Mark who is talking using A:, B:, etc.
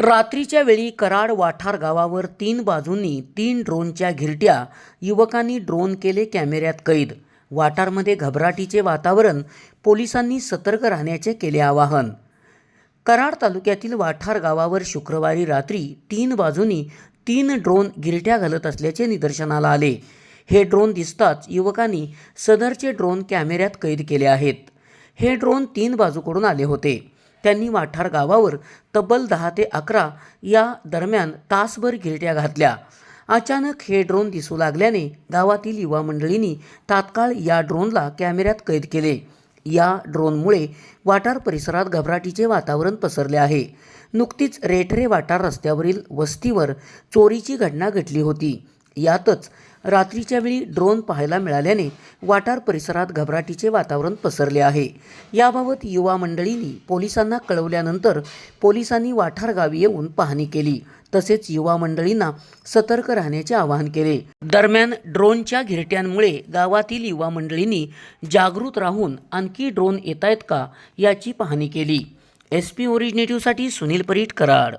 A: रात्रीच्या वेळी कराड वाठार गावावर तीन बाजूंनी तीन ड्रोनच्या घिरट्या युवकांनी ड्रोन केले कॅमेऱ्यात कैद. वाठारमध्ये घबराटीचे वातावरण पोलिसांनी सतर्क राहण्याचे केले आवाहन. कराड तालुक्यातील वाठार गावावर शुक्रवारी रात्री तीन बाजूंनी तीन ड्रोन गिरट्या घालत असल्याचे निदर्शनाला आले. हे ड्रोन दिसताच युवकांनी सदरचे ड्रोन कॅमेऱ्यात कैद केले आहेत. हे ड्रोन तीन बाजूकडून आले होते. त्यांनी वाठार गावावर तब्बल दहा ते अकरा या दरम्यान तासभर गिरट्या घातल्या. अचानक हे ड्रोन दिसू लागल्याने गावातील युवा मंडळींनी तात्काळ या ड्रोनला कॅमेऱ्यात कैद केले. या ड्रोनमुळे वाटार परिसरात घबराटीचे वातावरण पसरले आहे. नुकतीच रेठरे वाटार रस्त्यावरील वस्तीवर चोरीची घटना घडली होती. यातच रात्रीच्या वेळी ड्रोन पाहायला मिळाल्याने वाटार परिसरात घबराटीचे वातावरण पसरले आहे. याबाबत युवा मंडळींनी पोलिसांना कळवल्यानंतर पोलिसांनी वाठार गावी येऊन पाहणी केली. तसेच युवा मंडळींना सतर्क राहण्याचे आवाहन केले. दरम्यान ड्रोनच्या घिरट्यांमुळे गावातील युवा मंडळींनी जागृत राहून आणखी ड्रोन येत आहेत का याची पाहणी केली. एस पी ओरिजिनेटिव्हसाठी सुनील परीट कराड.